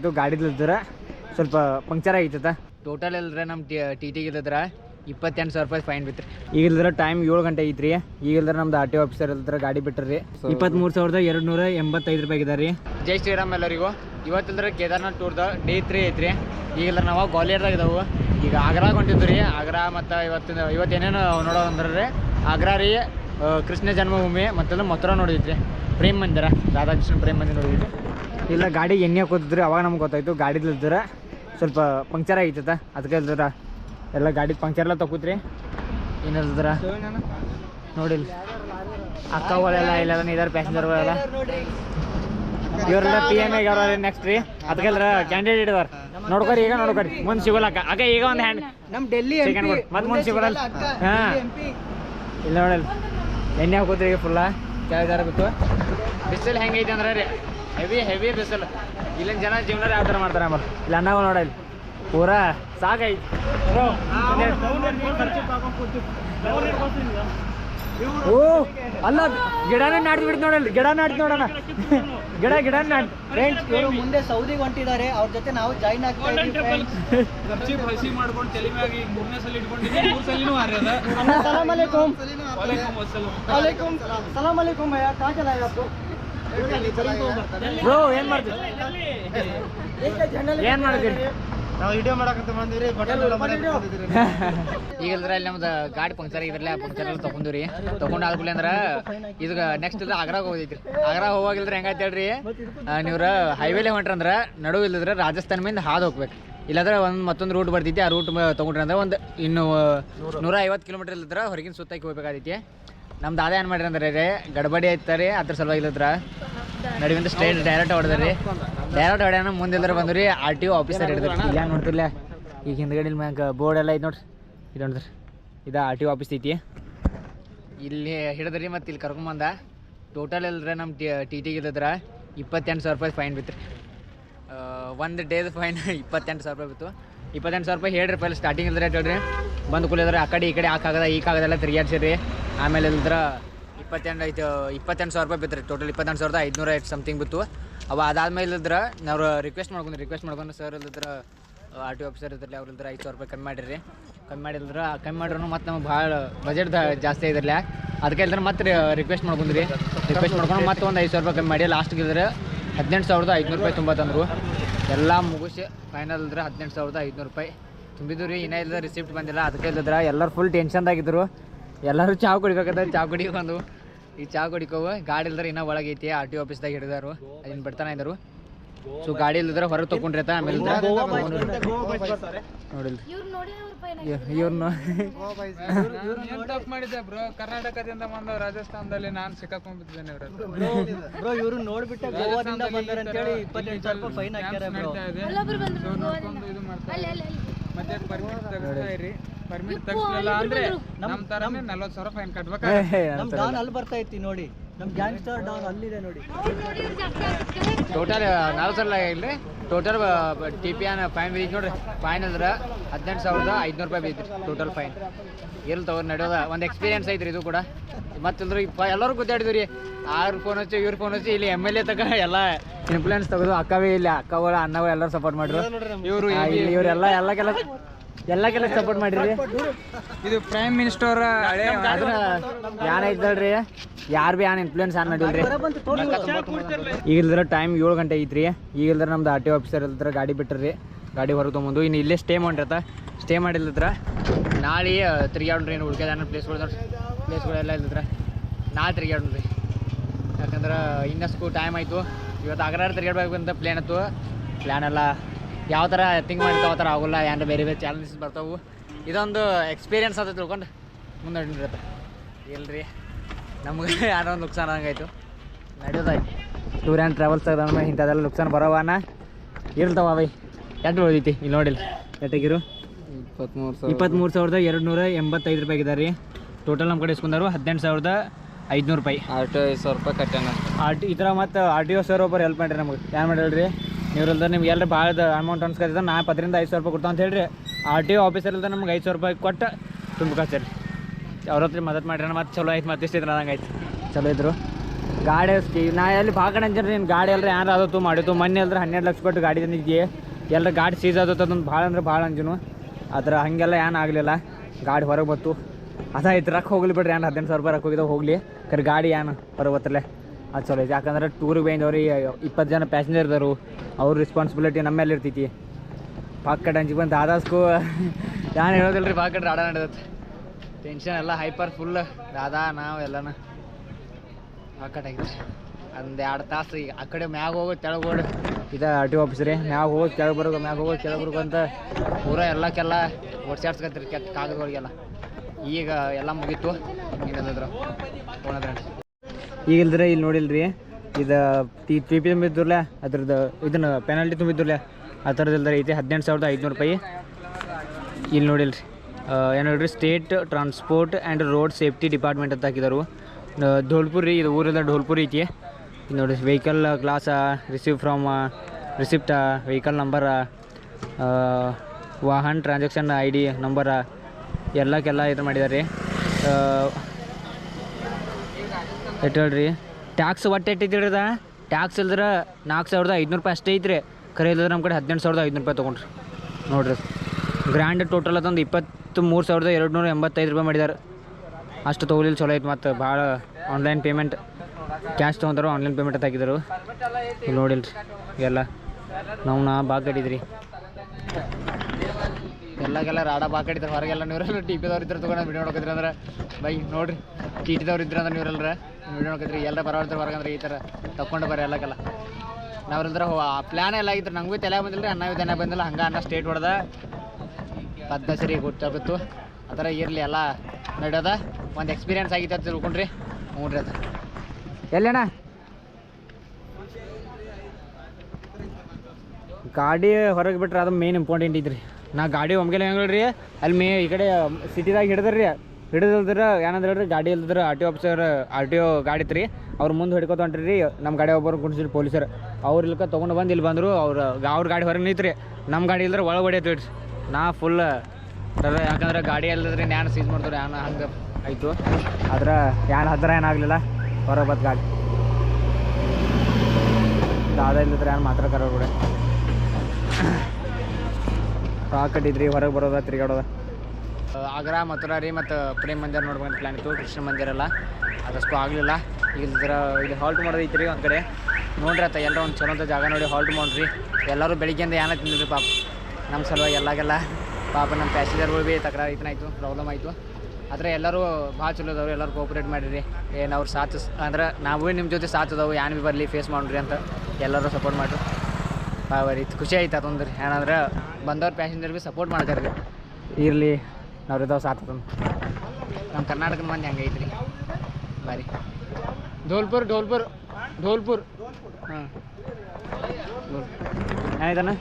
ಇದು ಗಾಡಿಲಿದ್ರ ಸ್ವಲ್ಪ ಪಂಕ್ಚರ್ ಆಗಿತ್ತ ಟೋಟಲ್ ಇಲ್ದ್ರೆ ನಮ್ಮ ಟಿ ಟಿ ಟಿಗೆ ಇಲ್ಲದ್ರ ಇಪ್ಪತ್ತೆಂಟು ಸಾವಿರ ರೂಪಾಯಿ ಫೈನ್ ಬಿತ್ರಿ. ಈಗ ಇಲ್ದ್ರ ಟೈಮ್ ಏಳು ಗಂಟೆ ಐತ್ರಿ. ಈಗ ಇಲ್ದ್ರ ನಮ್ದು ಆರ್ ಟಿ ಆಫೀಸರ್ ಇಲ್ದ್ರ ಗಾಡಿ ಬಿಟ್ಟರಿ ಇಪ್ಪತ್ತ್ಮೂರು ಸಾವಿರದ ಎರಡು ನೂರ ಎಂಬತ್ತೈದು ರೂಪಾಯಿ ಇದಾರೆ ಜೈ ಶ್ರೀರಾಮ್ ಎಲ್ಲರಿಗೂ. ಇವತ್ತಿಲ್ದ್ರ ಕೇದಾರ್ನಾಥ್ ಟೂರ್ದ ಡೇ ತ್ರೀ ಐತ್ರಿ. ಈಗ ಇಲ್ದ್ರ ನಾವು ಗ್ವಾಲಿಯರ್ದಾಗ ಇದಾವೆ ಈಗ ಆಗ್ರಾ ಹೊಂಟಿದ್ವಿ ರೀ. ಆಗ್ರಾ ಮತ್ತು ಇವತ್ತಿನ ಇವತ್ತೇನೇನು ನೋಡೋದು ಅಂದ್ರೆ ಆಗ್ರಾ ರೀ ಕೃಷ್ಣ ಜನ್ಮಭೂಮಿ ಮತ್ತೆಲ್ಲ ಮಥುರಾ ನೋಡಿದ್ರಿ ಪ್ರೇಮ್ ಮಂದಿರ ರಾಧಾಕೃಷ್ಣ ಪ್ರೇಮ್ ಮಂದಿರ ನೋಡಿದ್ವಿ. ಇಲ್ಲ ಗಾಡಿ ಎಣ್ಣೆ ಕೂತಿದ್ರೆ ಅವಾಗ ನಮ್ಗೆ ಗೊತ್ತಾಯ್ತು ಗಾಡಿಲಿದ್ರ ಸ್ವಲ್ಪ ಪಂಕ್ಚರ್ ಆಗಿತ್ತ ಅದಕ್ಕೆ ಇಲ್ದ್ರ ಎಲ್ಲ ಗಾಡಿ ಪಂಕ್ಚರ್ ಎಲ್ಲ ತಗೋತ್ರಿ ಏನಿಲ್ದ್ರ ನೋಡಿಲ್ಲ ಅಕ್ಕಗಳೆಲ್ಲ ಇಲ್ಲೆಲ್ಲ ಇದಾರೆ ಪ್ಯಾಸೆಂಜರ್ಗಳೆಲ್ಲ ಇವರೆಲ್ಲ ಪಿ ಎಂ ಅವ್ರ ನೆಕ್ಸ್ಟ್ ರೀ. ಅದಕ್ಕೆ ಕ್ಯಾಂಡಿಡೇಟ್ ಇದಾರ. ನೋಡ್ಕೊರಿ ಈಗ ನೋಡ್ಕೊರಿ. ಮುಂದೆ ಸಿಗೋಲಕ್ಕ ಅಕ್ಕ. ಈಗ ಒಂದು ಹ್ಯಾಂಡ್ ನಮ್ ಡೆಲ್ಲಿ ಮತ್ತೆ ಮುಂದೆ ಸಿಗೋಲ್ಲ. ಹಾ. ಇಲ್ಲ ನೋಡಲ್ಲ ಎಣ್ಣೆ ಹಾಕೋತ್ರಿ ಈಗ ಫುಲ್ಲ ಕೆಳಗಾರ ಗೊತ್ತು ಬಿಸಿಲು ಹೆಂಗೈತೆ ಅಂದ್ರೆ ರೀ. ಹೆವಿ ಹೆವಿ ಬಿಸಿಲು. ಇಲ್ಲಿನ ಜನ ಜೀವನ ಯಾವ ಥರ ಮಾಡ್ತಾರೆ ಅಮ್ಮ ಇಲ್ಲಿ ಅನ್ನ ನೋಡ ಇಲ್ಲಿ. ಪೂರಾ ಸಾಕೈತಿ ಓ ಅಲ್ಲ ಗಿಡನ ನಾಡ್ದು ಬಿಡ್ತು ನೋಡಲ್ಲ ಗಿಡ ನಾಡ್ದು ನೋಡೋಣ ಗಿಡ ಗಿಡ ನಾಡ್. ಫ್ರೆಂಡ್ಸ್ ಮುಂದೆ ಸೌದಿಗೆ ಹೊಂಟಿದ್ದಾರೆ. ಅವ್ರ ಜೊತೆ ನಾವು ಜಾಯಿನ್ ಆಗ್ತಾ ಇದ್ದೀವಿ ಸಲಾಮ್ ಅಲೈಕುಮ್. ಅಯ್ಯ ಬ್ರೋ ಏನ್ ಮಾಡ್ತೀರಿ? ಏನ್ ಮಾಡ್ತೀರಿ? ನಾವು ವಿಡಿಯೋ ಮಾಡಕಂತ ಬಂದಿರಿ ಈಗ ಇಲ್ದ್ರ ಇಲ್ಲಿ ನಮ್ದು ಗಾಡಿ ಪಂಕ್ಚರ್ ಆಗಿದ್ರಲ್ಲ ಪಂಕ್ಚರ್ ಎಲ್ಲ ತಗೊಂಡ್ರಿ ತಗೊಂಡ್ ಆದ್ಮೇಲೆ ಅಂದ್ರ ಇದು ನೆಕ್ಸ್ಟ್ ಇದು ಆಗ್ರಾಗ ಹೋಗೈತ್ರಿ ಆಗ್ರಾ ಹೋಗಿಲ್ರಿ ಹೆಂಗಾಯ್ತು ಹೇಳ್ರಿ? ನೀವ್ರ ಹೈವೇಲೆ ಹೊಂಟ್ರಂದ್ರ ನಡು ಇಲ್ಲದ್ರ ರಾಜಸ್ಥಾನ ಮೇಲೆ ಹಾದು ಹೋಗ್ಬೇಕು. ಇಲ್ಲಾಂದ್ರೆ ಒಂದು ಮತ್ತೊಂದು ರೂಟ್ ಬರ್ತೈತಿ ಆ ರೂಟ್ ತೊಗೊಂಡ್ರೆ ಅಂದ್ರೆ ಒಂದು ಇನ್ನು ನೂರ. ಐವತ್ತು ಕಿಲೋಮೀಟರ್ ಇಲ್ಲದ್ರ ಹೊರಗಿನ ಸುತ್ತಾಕಿ ಹೋಗ್ಬೇಕಾಗೈತಿ. ನಮ್ಮ ದಾದ ಏನು ಮಾಡ್ರಿ ಅಂದ್ರೆ ರೀ ಗಡ್ಬಡಿ ಐತಾರೆ ಅದ್ರ ಸಲುವಾಗಿ ಇಲ್ಲದ್ರ ನಡುವಿಂದ ಸ್ಟ್ರೈಟ್ ಡೈರೆಕ್ಟ್ ಹೊಡೆದ್ರಿ. ಡೈರೆಕ್ಟ್ ಹೊಡ್ಯಾನ ಮುಂದೆ ಇಲ್ಲದ್ರ ಬಂದ್ರಿ ಆರ್ ಟಿ ಒ ಆಫೀಸರ್ ಹಿಡಿದ್ರಿ. ಇಲ್ಲ ನೋಡ್ತಿರ್ಲ ಈಗ ಹಿಂದ್ಗಡೆ ಮ್ಯಾಗ ಬೋರ್ಡ್ ಎಲ್ಲ ಐತೆ ನೋಡ್ರಿ. ಇದು ನೋಡಿದ್ರಿ ಇದು ಆರ್ ಟಿ ಒ ಆಫೀಸ್ ಐತಿ. ಇಲ್ಲಿ ಹಿಡಿದ್ರಿ ಮತ್ತು ಇಲ್ಲಿ ಕರ್ಕೊಂಬಂದ ಟೋಟಲ್ ಇಲ್ಲದ್ರೆ ನಮ್ಮ ಟಿ ಟಿ ಟಿಗೆ ಇಲ್ಲದ್ರ ಇಪ್ಪತ್ತೆಂಟು ಸಾವಿರ ರೂಪಾಯಿ ಫೈನ್ ಬಿತ್ತು ಒಂದು ಡೇದು ಫೈನ್ ಇಪ್ಪತ್ತೆಂಟು ಸಾವಿರ ರೂಪಾಯಿ ಬಿತ್ತು. ಇಪ್ಪತ್ತೆಂಟು ಸಾವಿರ ರೂಪಾಯಿ ಹೇಳ್ರಿ ಪೈಲೆ ಸ್ಟಾರ್ಟಿಂಗ್ ಇಲ್ದ್ರೆ ಹೇಳ್ರಿ. ಬಂದು ಕೂಲಿದ್ರೆ ಆ ಕಡೆ ಈ ಕಡೆ ಆ ಕಾಗದ ಈ ಕಾಗದೆಲ್ಲ ತಿರುಗಾಡ್ಸಿರಿ ಆಮೇಲೆ ಇಲ್ದ್ರೆ ಇಪ್ಪತ್ತೆಂಟು ಐದು ಇಪ್ಪತ್ತೆಂಟು ಸಾವಿರ ರೂಪಾಯಿ ಬಿತ್ತು ಟೋಟಲ್ ಇಪ್ಪತ್ತೆಂಟು ಸಾವಿರದ ಐದುನೂರ ಐದು ಸಮಥಿಂಗ್ ಬಿತ್ತು. ಅವ ಅದಾದ್ಮೇಲೆ ಇಲ್ದ್ರೆ ನಾವು ರಿಕ್ವೆಸ್ಟ್ ಮಾಡ್ಕೊಂಡು ರಿಕ್ವೆಸ್ಟ್ ಮಾಡ್ಕೊಂಡು ಸರ್ ಇಲ್ದ್ರ ಆರ್ ಟಿ ಆಫೀಸರ್ ಇದ್ರಲ್ಲಿ ಅವ್ರ ಇಲ್ದ್ರೆ ಐದು ಸಾವಿರ ರೂಪಾಯಿ ಕಮ್ಮಿ ಮಾಡಿರಿ. ಕಮ್ಮಿ ಮಾಡಿದ್ರ ಕಮ್ಮಿ ಮಾಡ್ರೂ ಮತ್ತೆ ನಮ್ಗೆ ಭಾಳ ಬಜೆಟ್ ಜಾಸ್ತಿ ಇದ್ರಲ್ಲ ಅದಕ್ಕೆ ಇಲ್ದ್ರೆ ಮತ್ತೆ ರಿಕ್ವೆಸ್ಟ್ ಮಾಡ್ಕೊಂಡ್ರಿ ರಿಕ್ವೆಸ್ಟ್ ಮಾಡ್ಕೊಂಡು ಮತ್ತೆ ಒಂದು ಐದು ಸಾವಿರ ರೂಪಾಯಿ ಕಮ್ಮಿ ಮಾಡಿ ಲಾಸ್ಟ್ಗೆ ಇದ್ರೆ ಹದಿನೆಂಟು ಸಾವಿರದ ಐದುನೂರು ರೂಪಾಯಿ ತುಂಬತ್ತಂದ್ರು ಎಲ್ಲ ಮುಗಿಸಿ ಫೈನಲ್ ಇದ್ರೆ ಹದಿನೆಂಟು ಸಾವಿರದ ಐದುನೂರು ರೂಪಾಯಿ. ತುಂಬಿದ್ರು ರೀ, ಇನ್ನೂ ಇಲ್ಲದ ರಿಸಿಪ್ಟ್ ಬಂದಿಲ್ಲ, ಅದಕ್ಕೆ ಇಲ್ಲದ್ರ ಎಲ್ಲರೂ ಫುಲ್ ಟೆನ್ಷನ್ದಾಗಿದ್ದರು ಎಲ್ಲರೂ ಚಾ ಕುಡಿಬೇಕಾದ್ರೆ ಚಾ ಕುಡಿ ಬಂದು. ಈ ಚಾ ಕುಡಿಕೋವು, ಗಾಡಿ ಇಲ್ದ್ರೆ ಇನ್ನೂ ಒಳಗೈತಿ, ಆರ್ ಟಿ ಆಫೀಸ್ದಾಗ ಹಿಡಿದಾರು. ಅದನ್ನು ಬಿಡ್ತಾನೆ ಇದ್ರು ಸೊ ಗಾಡಿ ಇಲ್ಲದ್ರೆ ಹೊರಗೆ ತಗೊಂಡ್ರಿ ಆತ ಆಮೇಲೆ ನೋಡಿಲ್ಲ ಇವ್ರನ್ನ ಮಾಡಿದ್ದೆ ಬ್ರೋ? ಕರ್ನಾಟಕದಿಂದ ಬಂದವ್ ರಾಜಸ್ಥಾನದಲ್ಲಿ ನಾನು ಸಿಕ್ಕಾಕೊಂಡ್ಬಿಟ್ಟಿದ್ದೇನೆ ಇವ್ರಲ್ಲಿ. ಬ್ರೋ ಇವರು ನೋಡ್ಬಿಟ್ಟೆ ಗೋವಾದಿಂದ ಬಂದಾರೆ ಅಂತೇಳಿ ಇಪ್ಪತ್ತೆಂಟು ಸಾವಿರ ರೂಪಾಯಿ ಫೈನ್ ಹಾಕ್ಯಾರ ಇದೆ. ಅಲ್ಲೊಬ್ರು ಬಂದ್ರು So ನೋಡ್ಕೊಂಡು ಇದು ಮಾಡ್ತಾ ಅಲ್ಲಿ ಅಲ್ಲಿ ಅಲ್ಲಿ. ಮತ್ತೆ ಪರ್ಮಿಟ್ ತೆಗಿಸ್ತಾ ಇರಿ? ಪರ್ಮಿಟ್ ಇಪ್ಪು, ತೆಗಿಸ್ಲಿಲ್ಲ ಅಂದ್ರೆ ಬಂದ್ರು. ನಮ್ ತರನೇ ನಲ್ವತ್ತು ಸಾವಿರ ಫೈನ್ ಕಟ್ಬೇಕು ನಮ್ ಡಾನ್ ಅಲ್ಲಿ ಬರ್ತಾ ಇತ್ತು ನೋಡಿ. ನಮ್ ಗ್ಯಾಂಗ್ಸ್ಟರ್ ಡಾನ್ ಅಲ್ಲಿದೆ ನೋಡಿ. ಟೋಟಲ್ ನಾಲ್ಕು ಸಲ ಇಲ್ರಿ total T P on fine ಬಿದ್ದು ನೋಡ್ರಿ. ಫೈನ್ ಅಂದ್ರೆ ಹದಿನೆಂಟು ಸಾವಿರದ ಐದುನೂರು ರೂಪಾಯಿ ಬೀತ್ರಿ ಟೋಟಲ್ ಫೈನ್ ಎಲ್ಲಿ ತಗೊಂಡು ನಡೆಯೋದ? ಒಂದು ಎಕ್ಸ್ಪೀರಿಯನ್ಸ್ ಐತ್ರಿ ಇದು ಕೂಡ. ಮತ್ತಿಲ್ರಿ ಇಪ್ಪ ಎಲ್ಲರೂ ಗೊತ್ತಾಡಿದ್ವಿ ರೀ. ಆರು ಫೋನ್ ಹಚ್ಚಿ ಇವ್ರ ಫೋನ್ ಹಚ್ಚಿ ಇಲ್ಲಿ ಎಂ ಎಲ್ ಎ ತಗ ಎಲ್ಲ ಇನ್ಫ್ಲೂಯೆನ್ಸ್ ತೆಗೆದು. ಅಕ್ಕವೇ ಇಲ್ಲಿ ಅಕ್ಕಗಳು ಅಣ್ಣಗಳು ಎಲ್ಲರೂ ಸಪೋರ್ಟ್ ಮಾಡಿದ್ರು. ಇವರು ಇವರೆಲ್ಲ ಎಲ್ಲ ಕೆಲಸ ಎಲ್ಲ ಕೆಲಸ ಸಪೋರ್ಟ್ ಮಾಡಿರಿ ಇದು ಪ್ರೈಮ್ ಮಿನಿಸ್ಟರ್ ಐತಲ್ರಿ ಯಾರು ಭೀ ಆನ್ ಇನ್ಫ್ಲೂಯೆನ್ಸ್ ಆನ್ ನಡಿಲ್ರಿ? ಈಗ ಇಲ್ದ್ರ ಟೈಮ್ ಏಳು ಗಂಟೆ ಐತ್ರಿ. ಈಗ ಇಲ್ದ್ರ ನಮ್ದು ಆರ್ ಟಿ ಆಫೀಸರ್ ಇಲ್ದ್ರ ಗಾಡಿ ಬಿಟ್ಟರಿ ಗಾಡಿ ಹೊರಗೆ ತೊಗೊಂಬಂದು. ಇನ್ನು ಇಲ್ಲೇ ಸ್ಟೇ ಮಾಡಿರತ್ತ. ಸ್ಟೇ ಮಾಡಿಲ್ಲದ್ರ ನಾಳೆ ತಿರ್ಗಾಡ್ರಿ ಏನು ಅನ್ನೋ ಪ್ಲೇಸ್ಗಳು ಪ್ಲೇಸ್ಗಳೆಲ್ಲ ಇಲ್ಲದ್ರ ನಾಳೆ ತಿರ್ಗಾಡ್ರಿ ಯಾಕಂದ್ರೆ ಇನ್ನಷ್ಟು ಟೈಮ್ ಆಯಿತು. ಇವತ್ತು ಆಗ್ರಾರ ತಿರ್ಗಾಡ್ಬೇಕು ಅಂತ ಪ್ಲ್ಯಾನ್ ಇತ್ತು. ಪ್ಲ್ಯಾನ್ ಎಲ್ಲ ಯಾವ ಥರ ಥಿಂಕ್ ಮಾಡ್ತಾವ ಆ ಥರ ಆಗೋಲ್ಲ. ಏನಾರ ಬೇರೆ ಬೇರೆ ಚಾಲೆಂಜಸ್ ಬರ್ತಾವೆ. ಇದೊಂದು ಎಕ್ಸ್ಪೀರಿಯನ್ಸ್ ಅಂತ ತಿಳ್ಕೊಂಡು ಮುಂದೆ ಇಲ್ಲರಿ ಇಲ್ರಿ. ನಮ್ಗೆ ಯಾರೋ ಒಂದು ನುಕ್ಸಾನ ಹಂಗಾಯ್ತು ನಡೆಯೋದಾಯ್ತು. ಟೂರ್ ಆ್ಯಂಡ್ ಟ್ರಾವೆಲ್ಸ್ ಅದ ಇಂಥದೆಲ್ಲ ನುಕ್ಸಾನ ಬರೋವಾನ ಇರ್ತಾವ ಬೈ ಎಷ್ಟು ಉಳಿದೈತಿ ಇಲ್ಲಿ ನೋಡಿಲ್ಲ ಎಷ್ಟಾಗಿರು? ಇಪ್ಪತ್ಮೂರು ಇಪ್ಪತ್ತ್ಮೂರು ಸಾವಿರದ ಎರಡು ನೂರ ಎಂಬತ್ತೈದು ರೂಪಾಯಿ ಇದ್ದಾರೆ ಟೋಟಲ್ ನಮ್ಮ ಕಡೆ ಇಸ್ಕೊಂಡಾರು ಹದಿನೆಂಟು ಸಾವಿರದ ಐದುನೂರು ರೂಪಾಯಿ. ಆರ್ ಟಿ ಐದು ಸಾವಿರ ರೂಪಾಯಿ ಕಟ್ಟಾನ ಆರ್ ಟಿ ಈ ಥರ ಮತ್ತು ಆರ್ ಟಿ ಒ ಸರ್ ಒಬ್ಬರು ಹೆಲ್ಪ್ ಮಾಡಿರಿ ನಮಗೆ. ಏನು ಮಾಡಿರಿ ನೀವು ಇಲ್ದ ನಿಮ್ಗೆ ಎಲ್ಲರೂ ಭಾಳ ಅಮೌಂಟ್ ಅನ್ಸ್ಕೊತಿದ್ದ ನಾ ಪದರಿಂದ ಐದು ಸಾವಿರ ರೂಪಾಯಿ ಕೊಡ್ತಾವಂತ ಅಂತ ರೀ ಆರ್ ಟಿ ಒ ಆಫೀಸರ್ ಇಲ್ದ ನಮ್ಗೆ ಐದು ಸಾವಿರ ರೂಪಾಯಿ ಕೊಟ್ಟು ತುಂಬ ಕಳ್ಸಿರಿ ಅವ್ರ ಹತ್ರ ಮದತ್ ಮಾಡ್ರಿ ಮತ್ತೆ ಚಲೋ ಆಯ್ತು, ಮತ್ತೆ ನಂಗೆ ಆಯ್ತು ಚಲೋ ಇದ್ರು. ಗಾಡಿ ಸ್ಕಿ ನಾ ಎಲ್ಲಿ ಭಾಳ ಕಡೆ ನಿನ್ನ ನೀನು ಗಾಡಿ ಎಲ್ಲರ ಯಾರು ಆದತ್ತು ಮಾಡಿತ್ತು ಮೊನ್ನೆ ಎಲ್ರ ಹನ್ನೆರಡು ಲಕ್ಷ ಕೊಟ್ಟು ಗಾಡಿ ತಂದಿದ್ದೀ. ಎಲ್ಲರ ಗಾಡಿ ಸೀಸ್ ಆದತ್ತು ಅದೊಂದು ಭಾಳ ಅಂದ್ರೆ ಭಾಳ ಅಂಜನು. ಅದ್ರ ಹಾಗೆಲ್ಲ ಏನು ಆಗಲಿಲ್ಲ. ಗಾಡಿ ಹೊರಗೆ ಬತ್ತು ಅದಾಯ್ತು ರೊಕ್ಕ ಹೋಗ್ಲಿ ಬಿಡ್ರಿ, ಏನು ಹದಿನೆಂಟು ಸಾವಿರ ರೂಪಾಯಿ ರೊಕ್ಕ ಹೋಗಿದ್ದಾವೆ ಹೋಗಲಿ. ಕರೆ ಗಾಡಿ ಏನು ಹೊರಗೆ ಬತ್ತಲೆ ಅದು ಚಲೋ ಐತಿ. ಯಾಕಂದ್ರೆ ಟೂರಿಗೆ ಬೈಂದವ್ರಿ, ಇಪ್ಪತ್ತು ಜನ ಪ್ಯಾಸೆಂಜರ್ ಇದ್ದಾರು ಅವ್ರ ರೆಸ್ಪಾನ್ಸಿಬಿಲಿಟಿ ನಮ್ಮ ಮೇಲೆ ಇರ್ತೈತಿ. ಪಾಕಟ್ ಅಂಜಿ ಬಂದು ದಾದಾಸ್ಕು ಏನು ಹೇಳೋದಿಲ್ಲ ರೀ ಪಾಕಟ್ ಆಡ ನಡೆದತ್ತೆ ಟೆನ್ಷನ್ ಎಲ್ಲ ಹೈಪರ್ ಫುಲ್ ದಾದಾ ನಾವು ಎಲ್ಲನ ಆಗಿತ್ತು ಒಂದು ಎರಡು ತಾಸು ಈಗ ಆ ಕಡೆ ಮ್ಯಾಗ ಹೋಗೋ ತೆಳಗೋಡು ಇದು ಆರ್ ಟಿ ಆಫೀಸ್ ರೀ. ಮ್ಯಾಗ ಹೋಗೋದು ಕೆಳಗೆ ಬರೋದು, ಮ್ಯಾಗ ಹೋಗೋದು ಕೆಳಗೆ ಬರೋದು ಅಂತ ಪೂರ ಎಲ್ಲಕ್ಕೆಲ್ಲ ಓಡ್ಸಾಡ್ಸ್ಕತ್ರಿ ಕೆತ್ತ ಕಾಗದಗಳಿಗೆಲ್ಲ ಈಗ ಎಲ್ಲ ಮುಗೀತು. ಈಗ ಇಲ್ದ್ರೆ ಇಲ್ಲಿ ನೋಡಿಲ್ರಿ. ಇದು ಟಿ ಟಿ ಪಿ ತುಂಬಿದ್ರಲ್ಲ ಅದ್ರದ್ದು ಇದನ್ನ ಪೆನಾಲ್ಟಿ ತುಂಬಿದ್ರಲ್ಲ ಆ ಥರದ್ದು ಐತಿ ಹದಿನೆಂಟು ಸಾವಿರದ ಐದುನೂರು ರೂಪಾಯಿ. ಇಲ್ಲಿ ನೋಡಿಲ್ರಿ. ಏನು state transport and road safety department ಅಂತ ಹಾಕಿದರು. ಧೋಲ್ಪುರ್ ರೀ ಇದು ಊರೆಲ್ಲ ಧೋಲ್ಪುರ್ ಐತಿ. ನೋಡಿ vehicle class receive from receipt vehicle number Vahan transaction I D number ಎಲ್ಲಕ್ಕೆಲ್ಲ ಇದು ಮಾಡಿದ್ದಾರೆ ಎಟ್ ಹೇಳ್ರಿ ಟ್ಯಾಕ್ಸ್ ಒಟ್ಟು ಎಟ್ಟಿದ್ರಿ ಅದ? ಟ್ಯಾಕ್ಸ್ ಇಲ್ದ್ರೆ ನಾಲ್ಕು ಸಾವಿರದ ಐದುನೂರು ರೂಪಾಯಿ ಅಷ್ಟೇ ಐತ್ರಿ. ಖರೆ ಇಲ್ಲದ್ರೆ ನಮ್ಮ ಕಡೆ ಹದಿನೆಂಟು ಸಾವಿರದ ಐದುನೂರು ರೂಪಾಯಿ ತೊಗೊಂಡ್ರಿ. ನೋಡಿರಿ ಗ್ರ್ಯಾಂಡ್ ಟೋಟಲ್ ಅದೊಂದು ಇಪ್ಪತ್ತು ಮೂರು ಸಾವಿರದ ಎರಡು ನೂರ ಎಂಬತ್ತೈದು ರೂಪಾಯಿ ಮಾಡಿದ್ದಾರೆ. ಅಷ್ಟು ತೊಗೊಲಿಲ್ಲ ಚಲೋ ಐತೆ ಮತ್ತು ಭಾಳ ಆನ್ಲೈನ್ ಪೇಮೆಂಟ್ ಕ್ಯಾಶ್ ತೊಗೊಂತಾರೋ ಆನ್ಲೈನ್ ಪೇಮೆಂಟ್ ತೆಗಿದರು ನೋಡಿಲ್ಲ ನೋಡಿಲ್ರಿ ಎಲ್ಲ. ನಾವು, ನಾ ಬಾಗ್ ಕಟ್ಟಿದ್ರಿ. ಎಲ್ಲಗೆಲ್ಲ ರಾಡ ಕಟ್ಟಿದ್ರು. ಹೊರಗೆಲ್ಲ ನೀವೆಲ್ಲ ಟಿ ಪಿದವ್ರು ಇದ್ರೆ ತೊಗೊಂಡು ವಿಡಿಯೋ ನೋಡೋಕಿದ್ರಿ ಅಂದ್ರೆ. ಬೈ, ನೋಡ್ರಿ. ಟಿ ಟಿದವ್ರು ಇದ್ರೆ ಅಂದ್ರೆ ನೀವೆಲ್ಲರ ವಿಡಿಯೋ ನೋಡೋಕಿದ್ರಿ ಎಲ್ಲ ಬರೋದ್ರ ಹೊರಗೆ ಅಂದ್ರೆ ಈ ಥರ ತಗೊಂಡು ಬರ್ರಿ ಎಲ್ಲಕ್ಕೆಲ್ಲ ಆ ಪ್ಲ್ಯಾನ್ ಎಲ್ಲ ಆಗಿತ್ತು. ನಂಗೂ ತಲೆ ಬಂದಿಲ್ಲ ರೀ ಅನ್ನ ತಲೆ ಬಂದಿಲ್ಲ. ಹಂಗೆ ಅನ್ನ ಸ್ಟೇಟ್ ಹೊಡೆದ. ಪದ್ದ ಸರಿ ಗೊತ್ತಾಗುತ್ತು ಆ ಥರ ಇರಲಿ, ಎಲ್ಲ ನಡೆಯೋದ ಒಂದು ಎಕ್ಸ್ಪೀರಿಯನ್ಸ್ ಆಗಿತ್ತು ಅಂತ ತಿಳ್ಕೊಂಡ್ರಿ ಹ್ಞೂ ರೀ ಅದು. ಎಲ್ಲಣ್ಣ ಗಾಡಿ ಹೊರಗೆ ಬಿಟ್ರೆ ಅದು ಮೇನ್ ಇಂಪಾರ್ಟೆಂಟ್ ಇದ್ರಿ ನಾ ಗಾಡಿ ಒಮ್ಗೆಲ್ಲ ಹೇಳ್ರಿ ಅಲ್ಲಿ ಮೇ ಈ ಕಡೆ ಸಿಟಿದಾಗ ಹಿಡಿದ್ರಿ ಹಿಡಿದಿಲ್ದ್ರ ಏನಂದ್ರೆ ಹೇಳ್ರಿ, ಗಾಡಿ ಇಲ್ದ್ರ R T officer R T O ಗಾಡಿ ಇತ್ತು ರೀ ಅವ್ರು ಮುಂದೆ ಹಿಡ್ಕೊತ ಹೊಂಟ್ರಿ ರೀ ನಮ್ಮ ಗಾಡಿ ಒಬ್ಬರು ಕುಣಿಸಿರಿ ಪೊಲೀಸರು. ಅವ್ರು ಇಲ್ಕ ತೊಗೊಂಡು ಬಂದು, ಇಲ್ಲಿ ಬಂದರು, ಅವ್ರು ಅವ್ರ ಗಾಡಿ ಹೊರಗೆ ನಿಂತ್ರಿ. ನಮ್ಮ ಗಾಡಿ ಇಲ್ದ್ರೆ ಒಳಗೆ ಹೊಡಿಯತ್ರಿ. ನಾ ಫುಲ್ ಯಾಕಂದ್ರೆ ಗಾಡಿ ಅಲ್ಲದ್ರೆ ನ್ಯಾನ್ ಸೀಸ್ ಮಾಡಿದ್ರು ಯಾನ ಹಂಗೆ ಆಯಿತು. ಆದ್ರೆ ಯಾನ್ ಹತ್ರ ಏನಾಗಲಿಲ್ಲ ಹೊರಗೆ ಬತ್ತು ಗಾಡಿ. ದಾದ ಇಲ್ಲದ್ರೆ ಯಾನ್ ಮಾತ್ರ ಕರ ಕೂಡ ಕಟ್ಟಿದ್ರಿ ಹೊರಗೆ ಬರೋದ, ತಿರುಗಾಡೋದ. ಆಗ್ರಾ ಮಥುರಾ ರೀ ಮತ್ತು ಪ್ರೇಮ್ ಮಂದಿರ ನೋಡ್ಬೇಕಂತ ಪ್ಲ್ಯಾನ್ ಇತ್ತು, ಕೃಷ್ಣ ಮಂದಿರ ಎಲ್ಲ. ಅದಷ್ಟು ಆಗಲಿಲ್ಲ. ಈಗ ಇಲ್ಲಿ ಹಾಲ್ಟ್ ಮಾಡೋದೈತಿ ರೀ ಒಂದು ಕಡೆ. ನೋಡ್ರಿ ಆತ ಎಲ್ಲರೂ ಒಂದು ಚಲೋ ಅಂತ ಜಾಗ ನೋಡಿ ಹಾಲ್ಟ್ ಮಾಡಿರಿ. ಎಲ್ಲರೂ ಬೆಳಿಗ್ಗೆಯಿಂದ ಏನ ತಿಂದ್ರಿ ಪಾಪ. ನಮ್ಮ ಸಲುವಾಗಿ ಎಲ್ಲಾಗೆಲ್ಲ ಪಾಪ ನಮ್ಮ ಪ್ಯಾಸೆಂಜರ್ಗಳು ಭೀ ತಕರಾರು ಆಯಿತು ಪ್ರಾಬ್ಲಮ್ ಆಯಿತು. ಆದರೆ ಎಲ್ಲರೂ ಭಾಳ ಚಲೋ ಅದಾವ್ರಿ ಎಲ್ಲರೂ ಕೋಪ್ರೇಟ್ ಮಾಡಿರಿ. ಏನು ಅವ್ರು ಸಾಥ್ ಅಂದ್ರೆ ನಾವು ನಿಮ್ಮ ಜೊತೆ ಸಾಥ್ ಅದಾವು ಏನು ಭೀ ಬರಲಿ ಫೇಸ್ ಮಾಡ್ರಿ ಅಂತ ಎಲ್ಲರೂ ಸಪೋರ್ಟ್ ಮಾಡ್ರಿ. ಬಾರಿ ಖುಷಿ ಆಯ್ತು ಅದೊಂದು ರೀ ಏನಂದ್ರೆ ಬಂದವ್ರು ಪ್ಯಾಸೆಂಜರ್ ಭೀ ಸಪೋರ್ಟ್ ಮಾಡ್ತಾರೆ ರೀ ಇರಲಿ ನಾವ್ರಿದ್ದಾವೆ ಸಾಥ್ ಅದನ್ನು ನಮ್ಮ ಕರ್ನಾಟಕದ ಮಂದಿ ಹಂಗೆ ಐತ್ರಿ. ಬಾರಿ. ಧೋಲ್ಪುರ್ ಧೋಲ್ಪುರ್ ಧೋಲ್ಪುರ್. ಹಾಂ ಏನಾಯ್ತಣ್ಣ